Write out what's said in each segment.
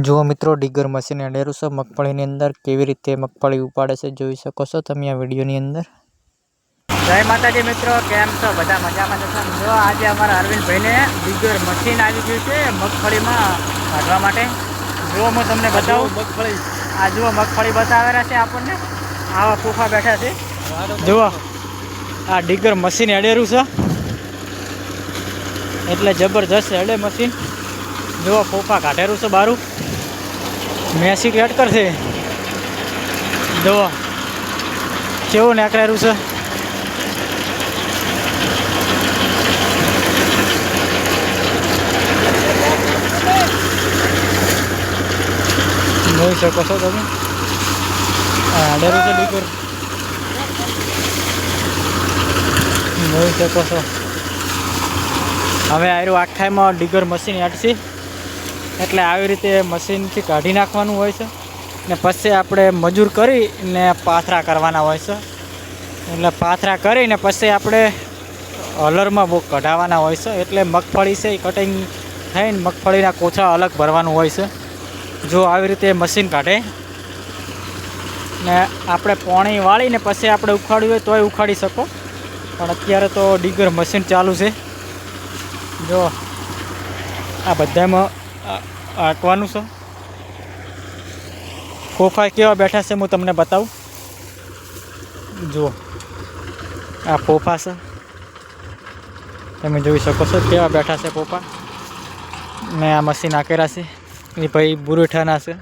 જુઓ મિત્રો digger machine અડેરું છે મગફળીની અંદર કેવી રીતે મગફળી ઉપાડે છે જોઈ શકો છો તમે આ વિડીયોની અંદર. જય માતાજી મિત્રો કેમ છો? બધા મજામાં જશો જો આજે અમારા અરવિંદભાઈને ડિગર મશીન આવી ગયું છે મગફળીમાં કાઢવા માટે. જો હું તમને બતાવું. મગફળી. આ જુઓ મગફળી બતાવેલા છે આપણને. આવા ફૂફા બેઠા છે. જુઓ. આ ડિગર મશીન એડેરું છે. એટલે જબરજસ્ત હેડે મશીન. જુઓ, ફોફા કાઢેલું છે બારું. મેસી કેટ કરશે. જુઓ, કેવું નીકળેલું છે. જોઈ શકો છો તમે? આ છે ડીકર જોઈ શકો છો. હવે આયરું આખામાં ડીગર મશીન હેડશે એટલે આવી રીતે મશીનથી કાઢી નાખવાનું હોય છે. ને પછી આપણે મજૂર કરીને પાથરા કરવાના હોય છે. એટલે પાથરા કરીને પછી આપણે હલરમાં બહુ કઢાવવાના હોય છે. એટલે મગફળી છે એ કટિંગ થઈને મગફળીના કોછા અલગ ભરવાનું હોય છે. જો આવી રીતે મશીન કાઢે. ને આપણે પોણી વાળીને પછી આપણે ઉખાડ્યું હોય તોય ઉખાડી શકો. પણ અત્યારે તો ડીગર મશીન ચાલુ છે. જો આ બધામાં આંકવાનું છે. ફોફા કેવા બેઠા છે હું તમને બતાવું. જુઓ. આ ફોફા છે. તમે જોઈ શકો છો કેવા બેઠા છે ફોફા. ને આ મશીન આકેલા છે. એ ભાઈ બુરેઠાના છે.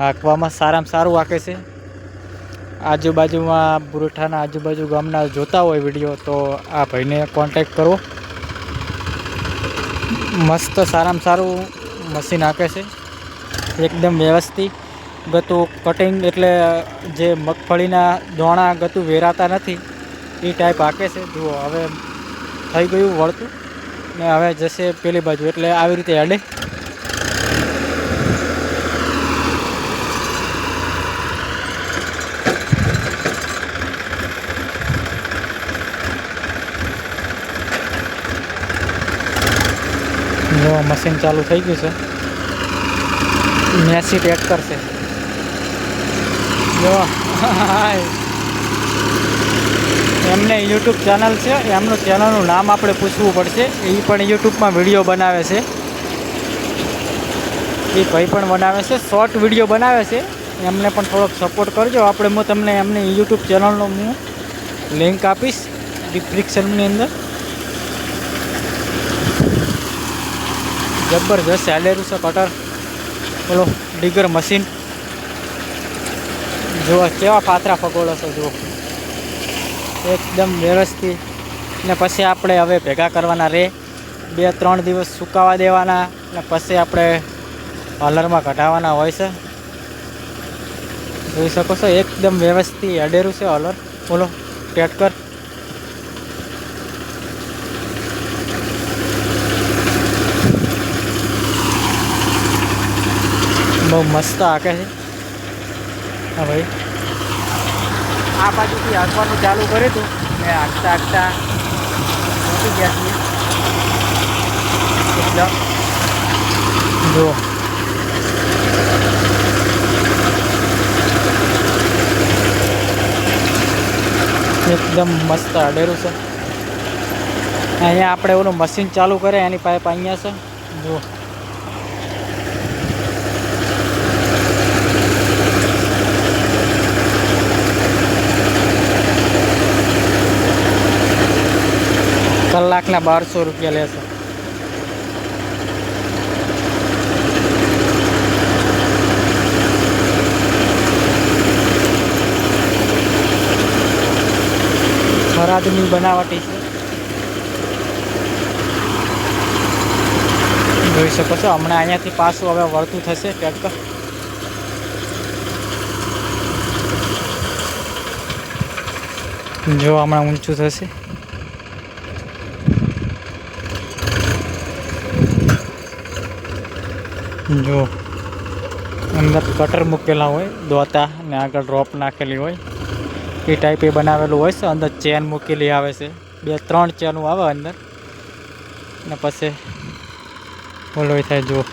આંકવામાં સારામાં સારું આંકે છે. આજુબાજુમાં બુરેઠાના આજુબાજુ ગામના જોતા હોય વીડિયો, તો આ ભાઈને કોન્ટેક કરવો મસ્ત સારામાં સારું મશીન આપે છે. એકદમ વ્યવસ્થિત ગતું કટિંગ એટલે જે મગફળીના દોણા ગતું વેરાતા નથી, એ ટાઈપ હાંકે છે. જુઓ, હવે થઈ ગયું વળતું ને હવે જશે પેલી બાજુ. એટલે આવી રીતે અડે જો મશીન ચાલુ થઈ ગયું છે. મેસી ટેક કરશે. જો એમને યુટ્યુબ ચેનલ છે. એમનું ચેનલનું નામ આપણે પૂછવું પડશે. એ પણ યુટ્યુબમાં વીડિયો બનાવે છે. એ ભાઈ પણ બનાવે છે. શોર્ટ વીડિયો બનાવે છે. એમને પણ થોડોક સપોર્ટ કરજો. આપણે હું તમને એમની યુટ્યુબ ચેનલનો હું લિંક આપીશ ડિસ્ક્રિપ્શનની અંદર. જબરજસ્ત સેલેરું છે કટર. બોલો ડીગર મશીન. જુઓ કેવા પાતરા ફગોળો છે, જુઓ. એકદમ વ્યવસ્થિત. ને પછી આપણે હવે ભેગા કરવાના રે. બે, ત્રણ દિવસ સુકાવા દેવાના ને પછી આપણે હલરમાં કઢાવવાના હોય છે. જોઈ શકો છો, એકદમ વ્યવસ્થિત અડેરું છે હલર. બોલો ટેટકર. બહુ મસ્ત આકે છે. હા ભાઈ. આ બાજુથી હાંકવાનું ચાલુ કર્યું હતું. ને હાંકતા હાંકતા પહોંચી ગયા છીએ. એકદમ જુઓ એકદમ મસ્ત અડેરું છે. અહીંયા આપણે ઓલું મશીન ચાલુ કરે એની પાઇપ અહીંયા છે. જુઓ કલાકના બારસો રૂપિયા લેશે ખરાદની બનાવટી છે. જોઈ શકો છો, હમણાં અહીંયાથી પાછું હવે વળતું થશે ટ્રેક્ટર. જો હમણાં ઊંચું થશે. જો, અંદર કટર મૂકેલા હોય, દોતા ને આગળ ડ્રોપ નાખેલી હોય. એ ટાઈપ એ બનાવેલું હોય છે, અંદર ચેન મૂકેલી આવે છે. બે, ત્રણ ચેનું આવે અંદર. ને પછી ઓલો થાય, જુઓ.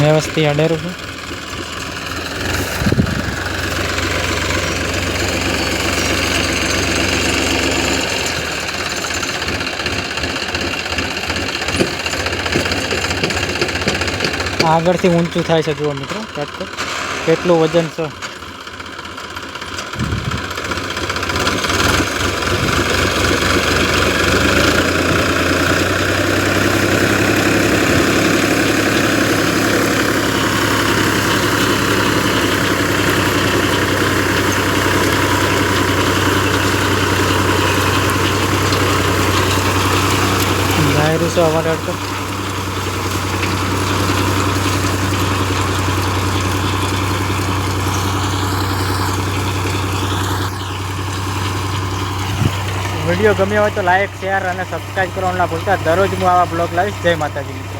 વ્યવસ્થિત અડેરું છે. આગળથી ઊંચું થાય છે જુઓ મિત્રો. ટ્રેક્ટર કેટલું વજન છે. ડાયરી છે અમારે ટ્રેક્ટર વીડિયો ગમ્યો હોય તો લાઇક શેર અને સબસ્ક્રાઈબ કરવાનું ના ભૂલતા. દરરોજ હું આવા બ્લોગ લાવીશ. જય માતાજી.